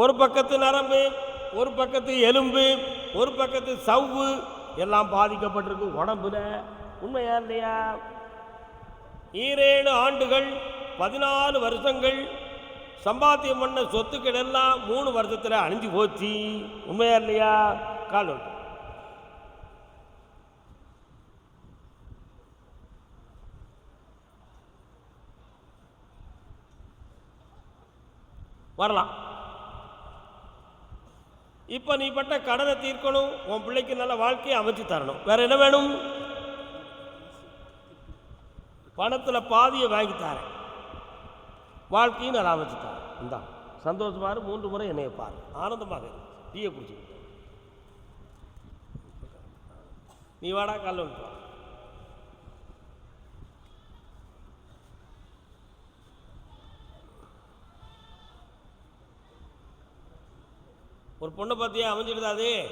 ஒரு பக்கத்து நரம்பு ஒரு பக்கத்து எலும்பு ஒரு பக்கத்து சவ்வு எல்லாம் பாதிக்கப்பட்டிருக்கு. உடம்புல உண்மையா இல்லையா? ஈரேழு ஆண்டுகள் பதினாலு வருஷங்கள் சம்பாத்தியம் பண்ண சொத்துக்கள் எல்லாம் மூணு வருஷத்தில் அணிஞ்சு போச்சு. உண்மையா இல்லையா? கால் வரலாம். இப்போ நீ பட்ட கடனை தீர்க்கணும் உன் பிள்ளைக்கு நல்ல வாழ்க்கையை அமைச்சு தரணும். வேற என்ன வேணும்? பணத்தில் பாதியை வாங்கி தரேன். வாழ்க்கையும் நல்லா அமைச்சு தரேன். இந்தா சந்தோஷமாக மூன்று முறை என்னைய பாரு. ஆனந்தமாக இரு. டீயை குடிச்சு நீ வாடா காலைல ஒரு பொண்ணை பார்த்தியா? அமைஞ்சிடுதா அது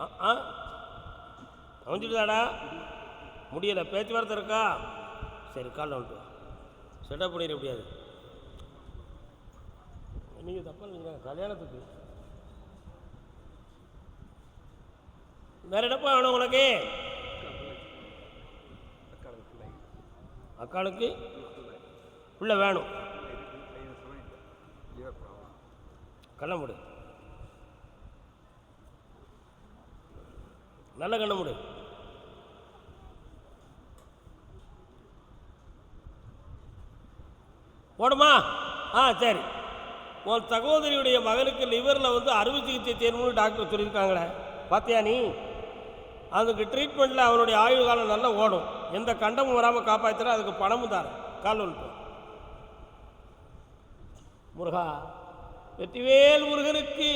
ஆ, ஆ. அமைஞ்சிடுதாடா? முடியலை. பேச்சுவார்த்தை இருக்கா? சரி காலைல வந்துட்டு செட்டப் பண்ணிட முடியாது. நீங்கள் தப்பா நீங்கள் கல்யாணத்துக்கு. வேற இடப்பா வேணும் உனக்கு? அக்காளுக்கு. பிள்ளை வேணும். கண்ண விடு நல்ல கண்ண முடி. போடுமா? ஆ சரி. உன் சகோதரியுடைய மகனுக்கு லிவரில் வந்து அறுவை சிகிச்சை செய்யணும்னு டாக்டர் சொல்லியிருக்காங்களே. பார்த்தியா நீ? அதுக்கு ட்ரீட்மெண்ட்டில் அவனுடைய ஆயுள் காலம் நல்லா ஓடும். எந்த கண்டமும் வராமல் காப்பாற்றினா அதுக்கு பணமும் தரேன். கால் ஒன்று முருகா வெற்றிவேல் முருகனுக்கு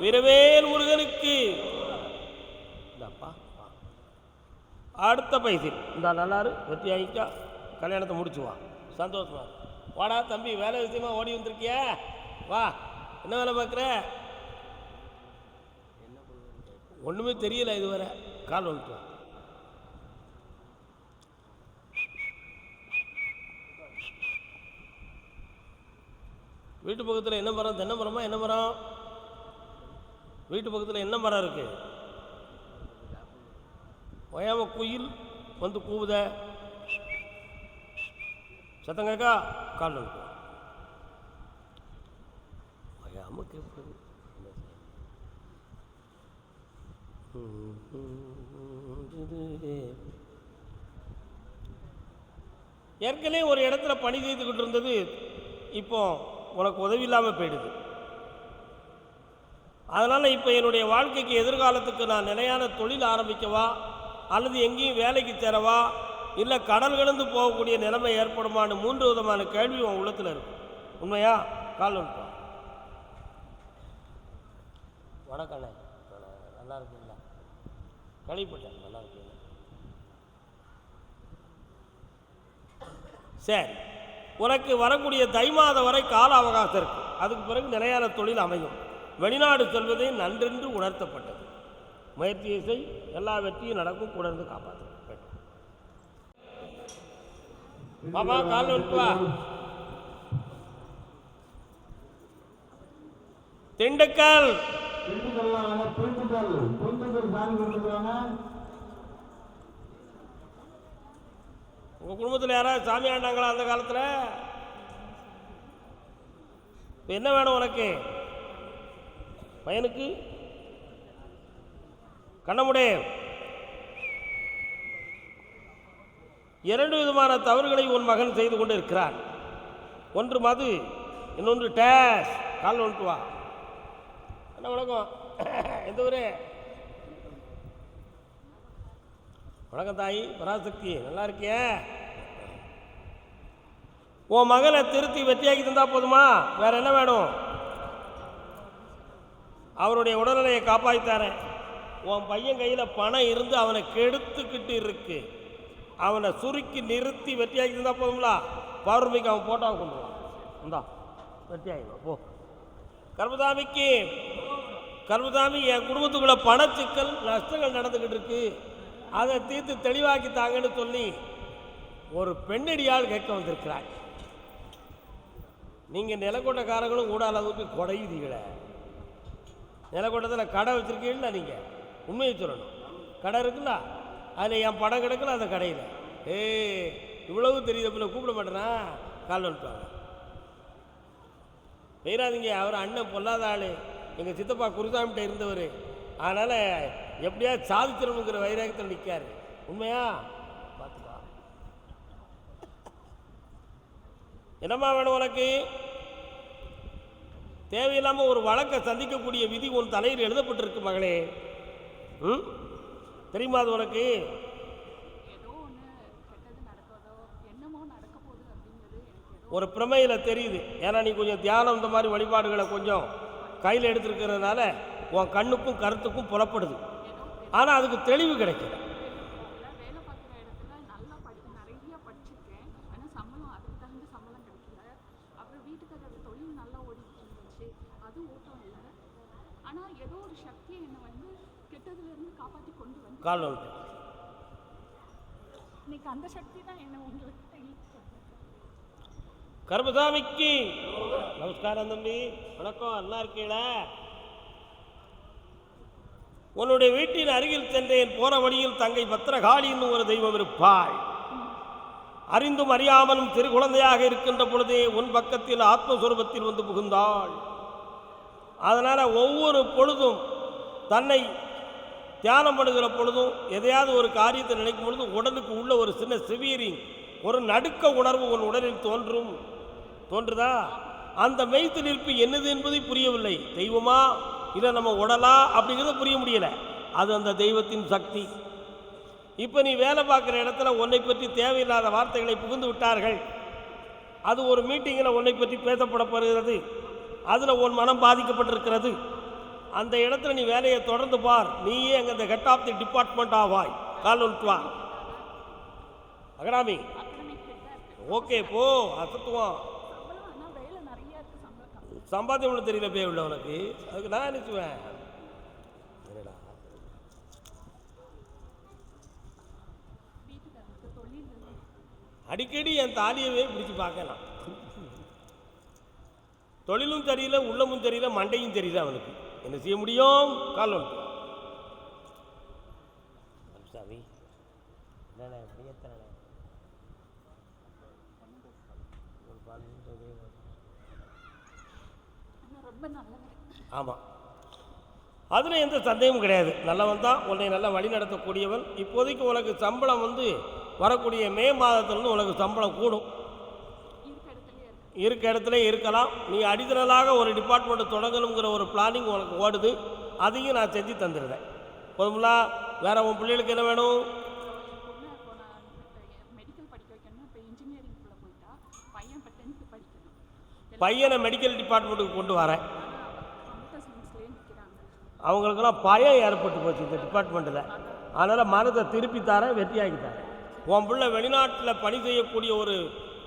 வீரவேல் முருகனுக்கு இந்தாப்பா வா. அடுத்த பைசில் இந்த நல்லாரு வெற்றி ஆகிக்கா கல்யாணத்தை முடிச்சுவான் சந்தோஷமா வாடா தம்பி வேலை விஷயமா ஓடி வந்திருக்கியா? வா. என்ன வேலை பார்க்குற? ஒன்றுமே தெரியல இதுவரை. கால் வந்துட்டு வீட்டு பக்கத்தில் என்ன மரம் தென்னை மரமா என்ன மரம்? வீட்டு பக்கத்தில் என்ன மரம் இருக்குது ஓயாம குயில் வந்து கூவுத. சத்தம் கேட்கா காலில் வந்துட்டு கேட்குது ஏற்கனவே ஒரு இடத்துல பணி செய்துக்கிட்டு இருந்தது இப்போ உனக்கு உதவி இல்லாமல் போயிடுது. அதனால் இப்போ என்னுடைய வாழ்க்கைக்கு எதிர்காலத்துக்கு நான் நிலையான தொழில் ஆரம்பிக்கவா? அல்லது எங்கேயும் வேலைக்கு சேரவா இல்லை கடல் கலந்து போகக்கூடிய நிலைமை ஏற்படுமான்னு மூன்று விதமான கேள்வி உன் உள்ளத்தில் இருக்கு. உண்மையா? கால் வந்துட்டோம் வணக்கண்ணே நல்லா இருக்குங்களா? கழிப்பட்டேன் நல்லா இருக்குங்களா? சரி. உனக்கு வரக்கூடிய தை மாதம் வரை கால அவகாசம் இருக்கு. அதுக்கு பிறகு நிலையான தொழில் அமையும். வெளிநாடு செல்வதை நன்றென்று உணர்த்தப்பட்டது. முயற்சியை செய் எல்லா வெற்றியும் நடக்கும் கூட இருந்து காப்பாற்று பாபா கால் வந்துட்டு வா. திண்டுக்கல். உங்கள் குடும்பத்தில் யாராவது சாமி ஆண்டாங்களா அந்த காலத்தில்? இப்போ என்ன வேணும் உனக்கு? பையனுக்கு? கண்ணமுடே. இரண்டு விதமான தவறுகளை உன் மகன் செய்து கொண்டு இருக்கிறான் ஒன்று மது இன்னொன்று டேஷ் கால் ஒன்று வா. என்ன வணக்கம். எந்த ஊரே? வணக்கம் தாய் பராசக்தி. நல்லா இருக்கிய? உன் மகனை திருத்தி வெற்றியாக்கி தந்தா போதுமா? வேற என்ன வேணும்? அவருடைய உடல்நிலையை காப்பாற்றித்தாரேன் உன் பையன் கையில் பணம் இருந்து அவனை கெடுத்துக்கிட்டு இருக்கு. அவனை சுருக்கி நிறுத்தி வெற்றியாக்கி இருந்தால் போதுங்களா பௌர்ணமிக்கு அவன் போட்டோவை கொண்டுவான் இந்தா வெட்டியாகிடுவான் போ. கர்மதாமிக்கு கர்மதாமி என் குடும்பத்துக்குள்ள பணச்சிக்கல் நஷ்டங்கள் நடந்துக்கிட்டு இருக்கு. அதை தீர்த்து தெளிவாக்கி தாங்கன்னு சொல்லி ஒரு பெண்ணடியால் கேட்க வந்திருக்கிறாய் நீங்கள் நிலக்கோட்டைக்காரங்களும் கூட அளவுக்கு குறையுதீங்களே நிலக்கோட்டத்தில் கடை வச்சுருக்கீங்களா நீங்கள் உண்மையை சொல்லணும். கடை இருக்குல்ல அதில் என் படம் கிடக்கல அந்த கடையில். ஏ இவ்வளவு தெரியுது அப்படின்னு கூப்பிட மாட்டேனா கால் வந்துட்டாங்க பெயராதிங்க அவர் அண்ணன் பொல்லாத ஆள். எங்கள் சித்தப்பா குருசாமிகிட்ட இருந்தவர். அதனால் எப்படியா சாதிச்சிடணுங்கிற வைராகத்தில் நிற்காரு உண்மையா? பார்த்துக்கா. என்னம்மா வேணும் உனக்கு? தேவையில்லாமல் ஒரு வழக்கை சந்திக்கக்கூடிய விதி உன் தலையில் எழுதப்பட்டிருக்கு மகளே. ம்? தெரியுமா அது உனக்கு? ஒரு பிரமையில் தெரியுது. ஏன்னா நீ கொஞ்சம் தியானம் இந்த மாதிரி வழிபாடுகளை கொஞ்சம் கையில் எடுத்துருக்கிறதுனால உன் கண்ணுக்கும் கருத்துக்கும் புலப்படுது. ஏதோ ஆனால் அதுக்கு தெளிவு கிடைக்கல தெரியல வேலை பார்க்குற இடத்துல நல்லா படி நிறைய படிச்சிருக்கேன் ஆனால் சம்பளம் அதுக்கு தகுந்த சம்பளம் கிடைக்கல அப்புறம் வீட்டுக்காரர் தொழில் நல்லா ஓடிட்டு இருந்துச்சு அது ஓட்டம் இல்லை ஆனால் ஏதோ ஒரு சக்தி என்னை வந்து கெட்டதுலேருந்து காப்பாற்றி கொண்டு வந்து கால் வந்துட்டு இன்னைக்கு அந்த சக்தி தான் என்னை உங்களுக்கு கருமசாமிக்கு நமஸ்காரம் தம்பி. வணக்கம். நல்லா இருக்கீங்களா? உன்னுடைய வீட்டின் அருகில் சென்றேன். போற வழியில் தங்கை பத்திரகாளி என்னும் ஒரு தெய்வம் இருப்பாள். அறிந்தும் அறியாமலும் சிறு குழந்தையாக இருக்கின்ற பொழுதே உன் பக்கத்தில் ஆத்மஸ்வரூபத்தில் வந்து புகுந்தாள். அதனால ஒவ்வொரு பொழுதும் தன்னை தியானம் பண்ணுகிற பொழுதும் எதையாவது ஒரு காரியத்தை நினைக்கும் பொழுதும் உடலுக்கு உள்ள ஒரு சின்ன சிவியரிங் ஒரு நடுக்க உணர்வு உன் உடலில் தோன்றும். தோன்றுதா? அந்த மெய்த்து நிற்பு என்னது என்பதை புரியவில்லை. தெய்வமா? இல்லை நம்ம உடலா? அப்படிங்கிறத புரிய முடியலை. அது அந்த தெய்வத்தின் சக்தி. இப்போ நீ வேலை பார்க்குற இடத்துல உன்னை பற்றி தேவையில்லாத வார்த்தைகளை புகுந்து விட்டார்கள். அது ஒரு மீட்டிங்கில் உன்னை பற்றி பேசப்படப்படுகிறது அதில் உன் மனம் பாதிக்கப்பட்டிருக்கிறது. அந்த இடத்துல நீ வேலையை தொடர்ந்து பார். நீயே அங்கே இந்த ஹெட் ஆஃப் தி டிபார்ட்மெண்ட் ஆவாய். கால் வந்துட்டு வா. அகராமி. ஓகே போ. அசத்துவோம் சம்பாத்தியம் ஒன்றும் தெரியல பே உள்ள உனக்கு. அதுக்கு நான் நினச்சுவேன் அடிக்கடி என் தாலியவே பிடிச்சு பார்க்கலாம் தொழிலும் தெரியல உள்ளமும் தெரியல மண்டையும் தெரியல அவனுக்கு. என்ன செய்ய முடியும்? கால் ஒன்று சாமி ஆமாம் அதில் எந்த சந்தேகமும் கிடையாது. நல்லவன் தான். உன்னை நல்லா வழி நடத்தக்கூடியவன். இப்போதைக்கு உனக்கு சம்பளம் வந்து வரக்கூடிய மே மாதத்துலேருந்து உனக்கு சம்பளம் கூடும். இருக்கு இடத்துல இருக்கலாம். நீ அடித்தனலாக ஒரு டிபார்ட்மெண்ட்டை தொடங்கணுங்கிற ஒரு பிளானிங் உனக்கு ஓடுது. அதையும் நான் செஞ்சு தந்துடுறேன் போதுங்களா வேற உன் பிள்ளைகளுக்கு என்ன வேணும்? பையன் மெடிக்கல் டிபார்ட்மெண்ட்டுக்கு கொண்டு வரேன். அவங்களுக்கெல்லாம் பயம் ஏற்பட்டு போச்சு இந்த டிபார்ட்மெண்ட்டில் அதனால் மனதை திருப்பி தரேன் வெற்றியாக்கி தரேன். உன் பிள்ளை வெளிநாட்டில் பணி செய்யக்கூடிய ஒரு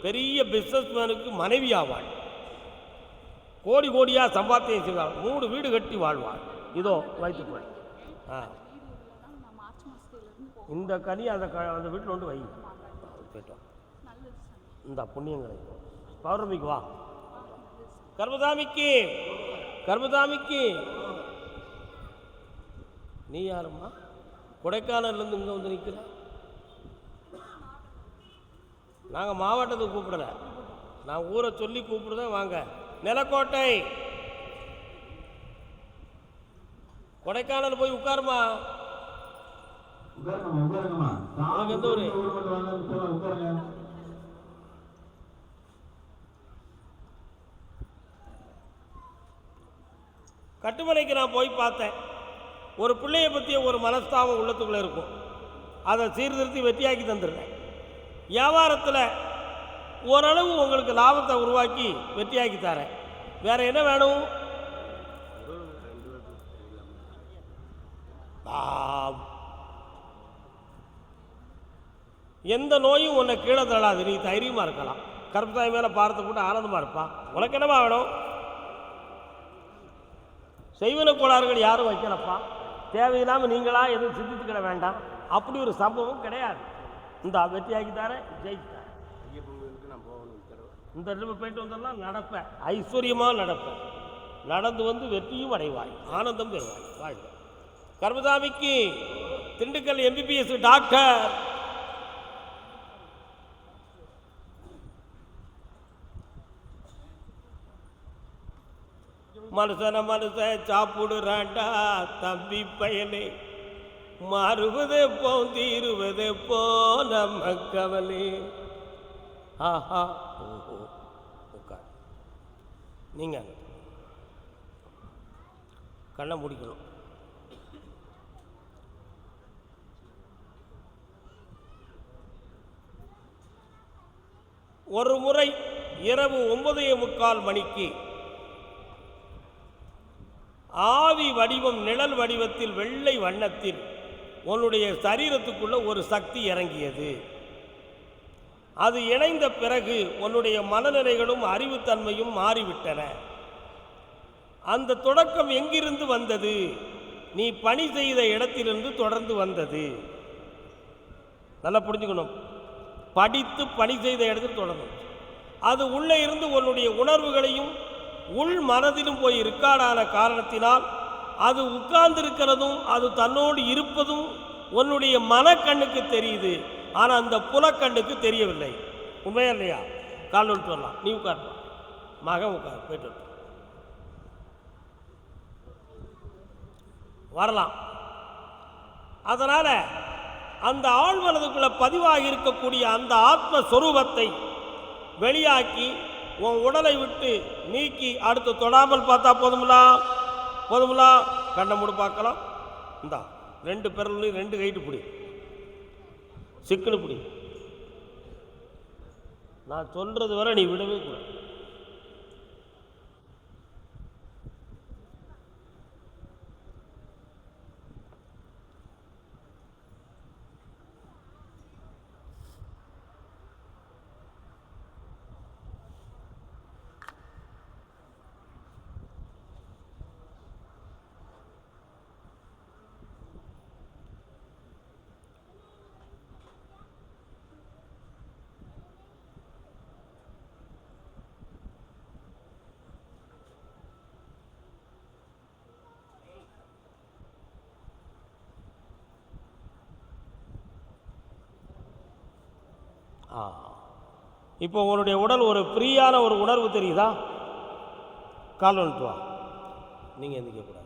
பெரிய பிஸ்னஸ்மேனுக்கு மனைவி ஆவாள் கோடி கோடியாக சம்பாத்தியம் செய்வாள் மூணு வீடு கட்டி வாழ்வாள். இதோ வைத்துக்கொள் ஆ. இந்த கனி அந்த க அந்த வீட்டில் கொண்டு வை. போயிட்டோம் நல்லது சாமி இந்த புண்ணியங்களை. பௌர்ணமிக்கு வா. கர்மதாமிக்கு கர்மதாமிக்கு. நீ யாரும்மா? கொடைக்கானல்லேருந்து இங்கே வந்து நிற்கிற நாங்கள் மாவட்டத்துக்கு கூப்பிடல. நான் ஊரை சொல்லி கூப்பிடுதேன் வாங்க. நிலக்கோட்டை. கொடைக்கானல் போய் உட்காருமா? உனக்கு எந்த ஊரு? கட்டுமனைக்கு நான் போய் பார்த்தேன். ஒரு பிள்ளைய பற்றிய ஒரு மனஸ்தாபம் உள்ளத்துக்குள்ளே இருக்கும். அதை சீர்திருத்தி வெற்றியாக்கி தந்துடுறேன். வியாபாரத்தில் ஓரளவு உங்களுக்கு லாபத்தை உருவாக்கி வெற்றியாக்கி தரேன். வேற என்ன வேணும்? எந்த நோயும் உன்னை கீழே தள்ளாது. நீ தைரியமாக இருக்கலாம். கருப்பத்தாய் மேலே பார்த்து கூட ஆனந்தமாக இருப்பா. உனக்கு என்னமா வேணும்? செய்வன கோளாறுகள் யாரும் வைக்கலப்பா. தேவையில்லாமல் நீங்களா எதுவும் சிந்தித்துக்கிட வேண்டாம். அப்படி ஒரு சம்பவம் கிடையாது. இந்த வெற்றியாக்கி தரேன் இந்த இடத்துல போயிட்டு வந்தெல்லாம் நடப்பேன். ஐஸ்வர்யமாக நடப்பேன். நடந்து வந்து வெற்றியும் அடைவாய் ஆனந்தம் பெறுவாய். வாழ்க. கர்மசாமிக்கு திண்டுக்கல் எம்பிபிஎஸ் டாக்டர். மனுஷன மனுஷன் சாப்பிடுறாண்டா தம்பி பயலே மறுவது போ தீருவது போ நம்ம கவலை ஆஹா. ஓஹோ. உட்கார். நீங்க கண்ணை முடிக்கணும். ஒரு முறை இரவு ஒன்பதே முக்கால் மணிக்கு ஆவி வடிவம் நிழல் வடிவத்தில் வெள்ளை வண்ணத்தில் உன்னுடைய சரீரத்துக்குள்ள ஒரு சக்தி இறங்கியது. அது இணைந்த பிறகு உன்னுடைய மனநிலைகளும் அறிவுத்தன்மையும் மாறிவிட்டன. அந்த தொடக்கம் எங்கிருந்து வந்தது? நீ பணி செய்த இடத்திலிருந்து தொடர்ந்து வந்தது. நல்லா புரிஞ்சுக்கணும். படித்து பணி செய்த இடத்தில் தொடரும் அது உள்ளே இருந்து உன்னுடைய உணர்வுகளையும் உள் மனதிலும் போய் இருக்காடான காரணத்தினால் அது உட்கார்ந்திருக்கிறதும் அது தன்னோடு இருப்பதும் உன்னுடைய மனக்கண்ணுக்கு தெரியுது. ஆனால் அந்த புலக்கண்ணுக்கு தெரியவில்லை. உண்மையா இல்லையா? கால் விட்டு வரலாம். நீ உட்கார். மகன் உட்கார். போயிட்டு வரலாம். அதனால் அந்த ஆழ்மனதுக்குள்ள பதிவாக இருக்கக்கூடிய அந்த ஆத்மஸ்வரூபத்தை வெளியாக்கி உன் உடலை விட்டு நீக்கி அடுத்து தொடாமல் பார்த்தா போதுங்களா போதுங்களா கண்ணை மூடு பார்க்கலாம். இந்தா ரெண்டு பெரலையும் ரெண்டு கைட்டு பிடி. சிக்கனு பிடி. நான் சொல்றது வரை நீ விடவே கூடாது. ஆ. இப்போ உன்னுடைய உடல் ஒரு ஃப்ரீயான ஒரு உணர்வு தெரியுதா? கால் வந்துட்டு வா. நீங்கள் எந்திக்கக்கூடாது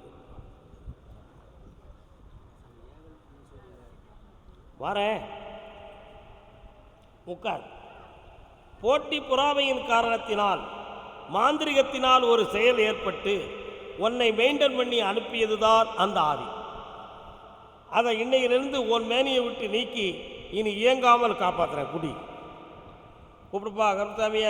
வரேன். உட்கார். போட்டி புறாமையின் காரணத்தினால் மாந்திரிகத்தினால் ஒரு செயல் ஏற்பட்டு உன்னை மெயின்டைன் பண்ணி அனுப்பியதுதான் அந்த ஆதி அதை இன்னையிலிருந்து உன் மேனியை விட்டு நீக்கி இனி இயங்காமல் காப்பாற்றுறேன் குடி. கூப்பிடுப்பா கருத்தாமிய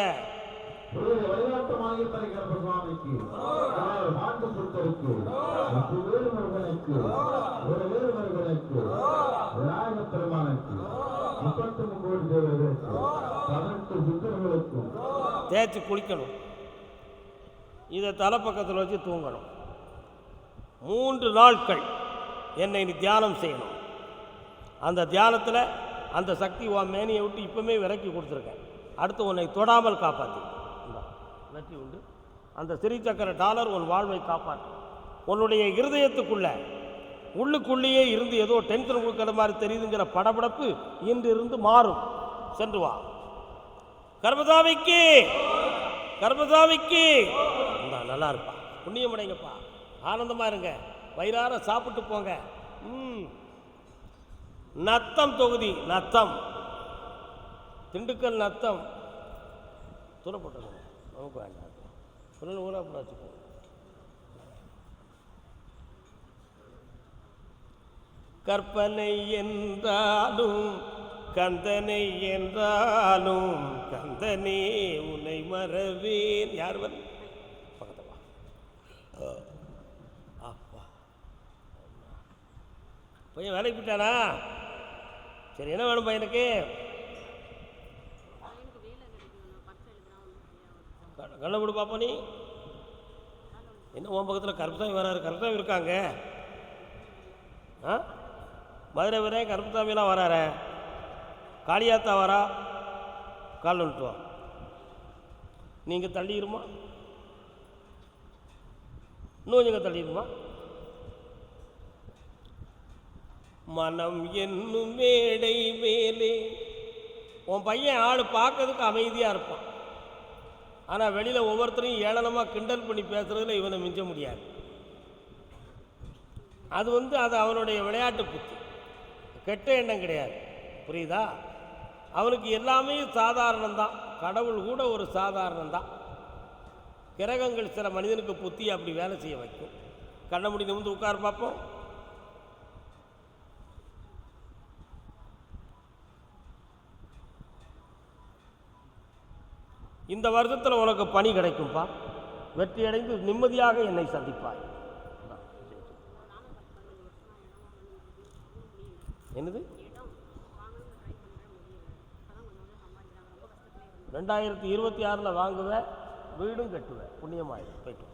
தேய்ச்சி குளிக்கணும். இதை தலைப்பக்கத்தில் வச்சு தூங்கணும். மூன்று நாட்கள் என்னை நீ தியானம் செய்யணும். அந்த தியானத்தில் அந்த சக்தி உன் மேனியை விட்டு இப்பவுமே விலக்கி கொடுத்துருக்கேன். அடுத்து உன்னை தொடாமல் காப்பாற்றி வெற்றி உண்டு. அந்த சிறி டாலர் உன் வாழ்வை காப்பாற்று உன்னுடைய இருதயத்துக்குள்ள உள்ளுக்குள்ளேயே இருந்து ஏதோ டென்ஷன் கொடுக்குற மாதிரி தெரியுதுங்கிற படபடப்பு இன்று இருந்து மாறும். சென்று வா. கர்மதாவிக்கு கர்மதாவிக்கு நல்லா இருப்பா. புண்ணியம் அடைங்கப்பா. ஆனந்தமா இருங்க. வயிறார சாப்பிட்டு போங்க. ம். நத்தம் தொகுதி நத்தம். திண்டுக்கல் நத்தம். தூரப்பட்டது. நமக்கு வேண்டாம் புனல் ஊரா கூட வச்சுக்கோ கற்பனை என்றாலும் கந்தனை என்றாலும் கந்தனே உன்னை மறவேன். யார் வந்து பக்கத்தவா அப்பா. பையன் வேலைக்கு போயிட்டானா? சரி என்ன வேணும் பையனுக்கு? கண்ணை விடு பாப்பா நீ. என்ன உன் பக்கத்தில் கருப்புசாமி வராரு கருப்புசாமி இருக்காங்க. ஆ? மதுரை வரே கருப்புசாமிலாம் வராரு. காளியாத்தா வரா? கால் வந்துட்டு நீங்கள் தள்ளிடுமா இன்னும் நீங்கள் தள்ளிடுமா மனம் என்னும் மேடை மேலே. உன் பையன் ஆள் பார்க்கறதுக்கு அமைதியாக இருப்பான். ஆனால் வெளியில் ஒவ்வொருத்தரையும் ஏளனமாக கிண்டல் பண்ணி பேசுகிறதுல இவனை மிஞ்ச முடியாது. அது வந்து அது அவனுடைய விளையாட்டு புத்தி. கெட்ட எண்ணம் கிடையாது. புரியுதா? அவனுக்கு எல்லாமே சாதாரணம்தான். கடவுள் கூட ஒரு சாதாரணம்தான். கிரகங்கள் சில மனிதனுக்கு புத்தி அப்படி வேலை செய்ய வைக்கும். கண்ண முடி வந்து உட்கார் பார்ப்போம். இந்த வருஷத்தில் உனக்கு பணி கிடைக்கும்பா. வெற்றி அடைந்து நிம்மதியாக என்னை சந்திப்பாய். என்னது? ரெண்டாயிரத்தி இருபத்தி ஆறில் வாங்குவேன் வீடும் கட்டுவேன் புண்ணியமாயிடும் போய்ட்டு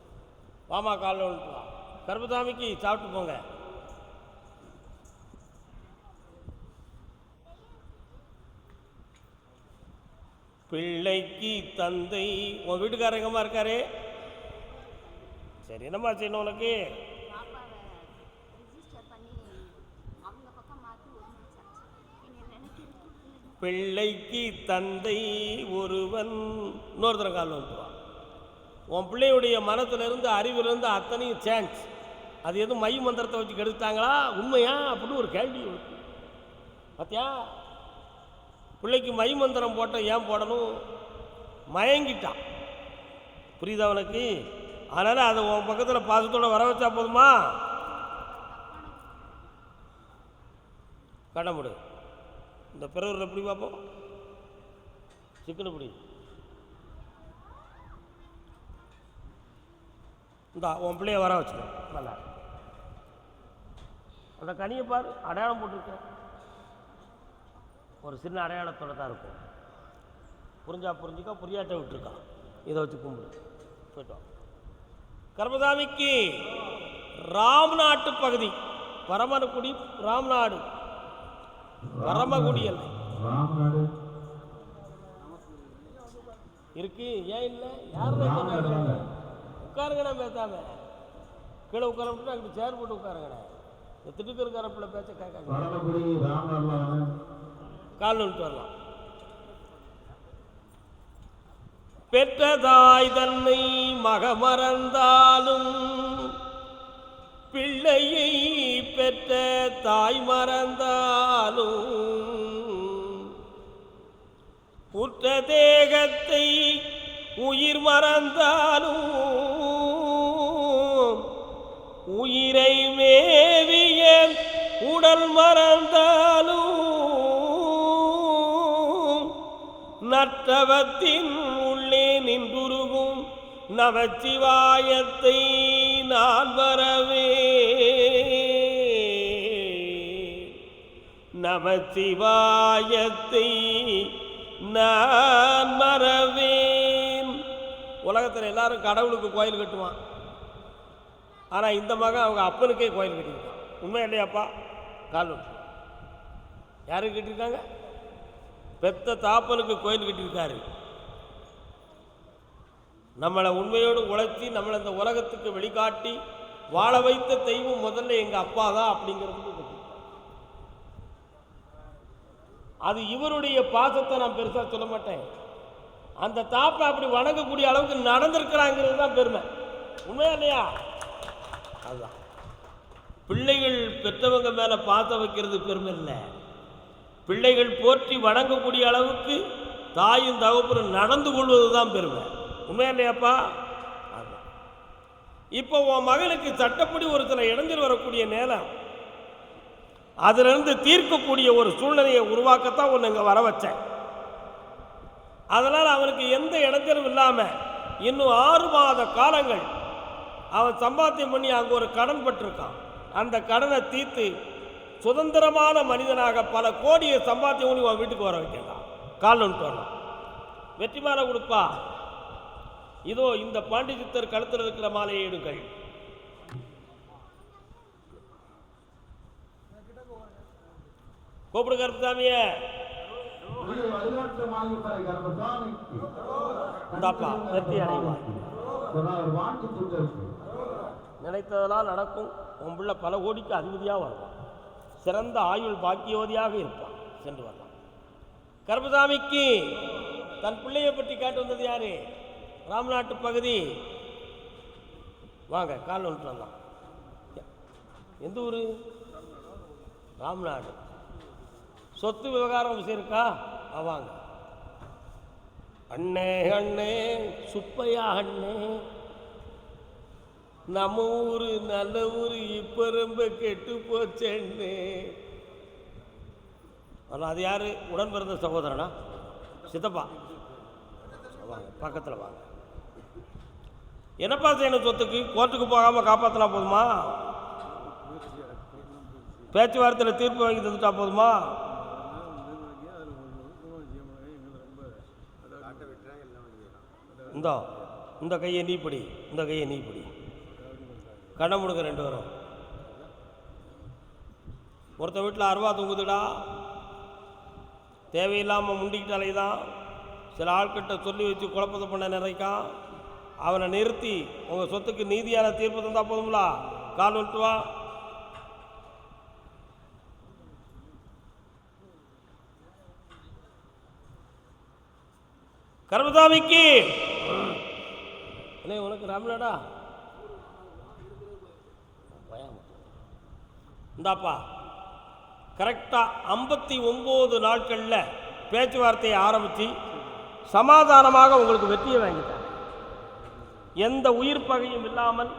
வாமா காலில் வந்துட்டு வா. கருப்பசாமிக்கு சாப்பிட்டு போங்க. பிள்ளைக்கு தந்தை. உன் வீட்டுக்காரர் எங்கம்மா இருக்காரு? சரி என்னம்மா செய்யணும் உனக்கு? பிள்ளைக்கு தந்தை ஒருவன். இன்னொருத்தர காலில் வந்துடுவான் உன் பிள்ளையுடைய மனத்திலிருந்து அறிவிலிருந்து அத்தனையும் சேஞ்ச் அது எதுவும் மை மந்திரத்தை வச்சு கெடுத்தாங்களா உண்மையா? அப்படின்னு ஒரு கேள்வி பார்த்தியா பிள்ளைக்கு மைமந்திரம் மந்திரம் ஏன் போடணும்? மயங்கிட்டான் புரியுதா அவனுக்கு அதனால் அதை உன் பக்கத்தில் பாசத்தோடு வர வச்சா போதுமா? கடமுடு இந்த பிறவர் எப்படி பார்ப்போம்? சிக்கன் எப்படி இந்தா உன் பிள்ளைய வர வச்சுக்கோ. நல்லா. அந்த கனியை பாரு. அடையாளம் போட்டிருக்கேன் ஒரு சின்ன அடையாளத்தோட தான் இருக்கும். புரிஞ்சா புரிஞ்சுக்கா புரியாட்ட விட்டுருக்கான் இதை வச்சு கும்பிடு. போயிட்டோம் கர்மசாமிக்கு ராம்நாட்டு பகுதி. பரமக்குடி ராம்நாடு. பரமக்குடி அல்ல. இருக்கு. ஏன் இல்லை? யார் ராமநாடு உட்காருங்கண்ணா பேசாம. கீழே உட்கார அங்கிட்டு சேர் போட்டு உட்காருங்கண்ணா. இந்த திட்டுக்கருக்காரப்பில் பேச்ச கேட்காங்க கால் விட்டு வரலாம். பெற்றதாய் தன்னை மகமறந்தாலும் பிள்ளையை பெற்ற தாய் மறந்தாலும் புற்ற தேகத்தை உயிர் மறந்தாலும் உயிரை மேவிய உடல் மறந்தாலும் நற்றவத்தின் உள்ளே நின்றுருகும் நவச்சிவாயத்தை நான் வரவே. நமச்சிவாயத்தை நான் மறவேன். உலகத்தில் எல்லாரும் கடவுளுக்கு கோயில் கட்டுவான். ஆனால் இந்த மகன் அவங்க அப்பனுக்கே கோயில் கட்டியிருக்கான். உண்மை இல்லையாப்பா? கால் யாரும் யாருக்கு கட்டியிருக்காங்க? பெத்த தாப்பனுக்கு கோயில் கட்டியிருக்காரு. நம்மளை உண்மையோடு உழைச்சி நம்மளை இந்த உலகத்துக்கு வெளிக்காட்டி வாழ வைத்த தெய்வம் முதல்ல எங்கள் அப்பா தான் அப்படிங்கிறதுக்கு அது இவருடைய பாசத்தை நான் பெருசாக சொல்ல மாட்டேன். அந்த தாப்பை அப்படி வணங்கக்கூடிய அளவுக்கு நடந்திருக்கிறாங்கிறது தான் பெருமை. உண்மையா இல்லையா? அதுதான் பிள்ளைகள் பெற்றவங்க மேலே பாசம் வைக்கிறது பெருமை இல்லை. பிள்ளைகள் போற்றி வணங்கக்கூடிய அளவுக்கு தாயும் தகப்பனும் நடந்து கொள்வது தான் பெருமை. உண்மையா இல்லையாப்பா? இப்போ உன் மகனுக்கு சட்டப்படி ஒரு சில வரக்கூடிய நேரம். அதிலிருந்து தீர்க்கக்கூடிய ஒரு சூழ்நிலையை உருவாக்கத்தான் உன்னை இங்கே வர வச்சேன். அதனால் அவனுக்கு எந்த இடத்திலும் இல்லாமல் இன்னும் ஆறு மாத காலங்கள் அவன் சம்பாத்தியம் பண்ணி அங்கே ஒரு கடன் பட்டிருக்கான். அந்த கடனை தீர்த்து சுதந்திரமான மனிதனாக பல கோடியை சம்பாத்தியம் பண்ணி உன் வீட்டுக்கு வர வைக்கலாம் கால் ஒன்று வரலாம் வெற்றி மாலை கொடுப்பா. இதோ இந்த பாண்டிசித்தர் கழுத்தில் இருக்கிற மாலையை எடுங்கள். கூப்பிடு கருப்புசாமிய. இந்தாப்பா வெற்றி அடைவாய். நினைத்ததெல்லாம் நடக்கும். உன் பிள்ளை பல கோடிக்கு அதிபதியாக வருவான். சிறந்த ஆயுள் பாக்கியவதியாக இருப்பான். சென்று வரலாம். கர்மசாமிக்கு தன் பிள்ளையை பற்றி கேட்டு வந்தது யாரு? ராம்நாட்டு பகுதி. வாங்க கால் வந்துட்டு வந்தான் எந்த ஊர்? ராம்நாடு. சொத்து விவகாரம் விஷயம் இருக்கா வாங்க. அண்ணே அண்ணே சுப்பையா அண்ணே. நம்ம ஊர் நல்ல ஊர் இப்போ ரொம்ப கெட்டு போச்சேன்னு. ஆனால் அது யார்? உடன் பிறந்த சகோதரனா? சித்தப்பா. வாங்க பக்கத்தில் வாங்க. என்னப்பா செய்யணும் சொத்துக்கு? கோர்ட்டுக்கு போகாமல் காப்பாற்றினா போதுமா? பேச்சுவார்த்தையில் தீர்ப்பு வாங்கி தந்துட்டா போதுமா? இந்தோ இந்த கையை நீ பிடி இந்த கையை நீ பிடி. கண்ணை முடுங்க ரெண்டு பேரும். ஒருத்த வீட்டில் அருவா தூங்குதுடா. தேவையில்லாமல் முண்டிக்கிட்டு தான் சில ஆட்கிட்ட சொல்லி வச்சு குழப்பத்தை பண்ண நினைக்கான். அவனை நிறுத்தி உங்கள் சொத்துக்கு நீதியான தீர்ப்பு தந்தால் போதுங்களா கால் விட்டு வா. கர்மதாமிக்கு உனக்கு ராமநாடா இந்தாப்பா கரெக்டாக ஐம்பத்தி ஒம்பது நாட்களில் பேச்சுவார்த்தையை ஆரம்பித்து சமாதானமாக உங்களுக்கு வெற்றியை வாங்கிட்டாங்க எந்த உயிர் பகையும் இல்லாமல்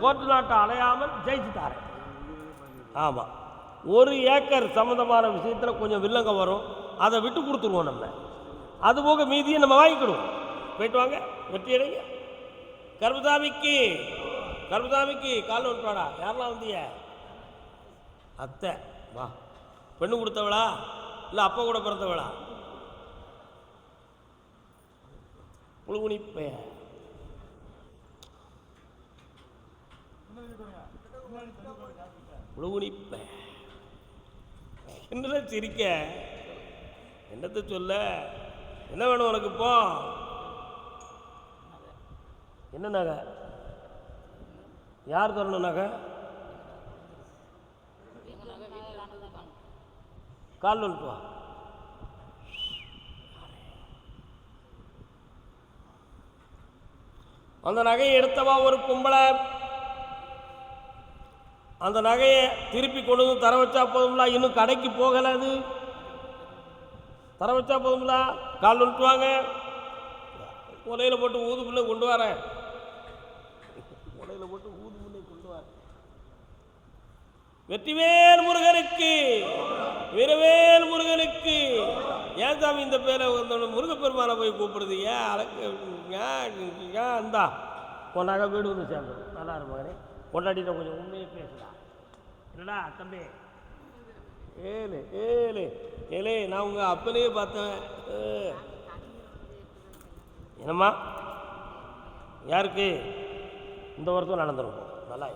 கோர்ட்டு நாட்டை அலையாமல் ஜெயிச்சுட்டாரு. ஆமாம் ஒரு ஏக்கர் சம்மந்தமான விஷயத்தில் கொஞ்சம் வில்லங்க வரும் அதை விட்டு கொடுத்துருவோம் நம்ம. அதுபோக மீதியை நம்ம வாங்கிக்கிடுவோம். போயிட்டு வாங்க வெற்றி அடைங்க. கர்மசாமிக்கு கர்மசாமிக்கு கால் ஒன்றாடா யாரெல்லாம் வந்தீங்க? அத்தை வா. பெண்ணு கொடுத்தவளா? இல்லை அப்பா கூட பிறந்தவளா? புழுகுனி பைய. புழுகுனி சிரிக்க? என்னத்தை சொல்ல? என்ன வேணும் உனக்கு இப்போ என்ன நகை? யார் தரணும் நகை? கால் வந்துட்டு வா. அந்த நகையை எடுத்தவா ஒரு கும்பலை அந்த நகையை திருப்பி கொண்டு வந்து தர வச்சா போதும்ல? இன்னும் கடைக்கு போகலை அது. தர வச்சா போதும்ல? கால் வந்துட்டு வாங்க. உலையில் போட்டு ஊது கொண்டு வரேன். உலையில் போட்டு ஊது புண்ணை கொண்டு வரேன் வெற்றிவேல் முருகனுக்கு வீரவேல் முருகனுக்கு. ஏன் சாமி இந்த பேரை முருகப்பெருமானை போய் கூப்பிடுது? ஏன் அழகு ஏன் ஏன் இந்தா? பொண்ணாக வீடு வந்து சேர்ந்தது. நல்லா இருப்பாரு கொண்டாடிட்ட கொஞ்சம் உண்மையை பேசலாம் என்னடா தம்பி? ஏழு ஏழு ஏழு நான் உங்கள் அப்பனையே பார்த்தேன். என்னம்மா? யாருக்கு? இந்த வருஷம் நடந்துருக்கும். நல்லா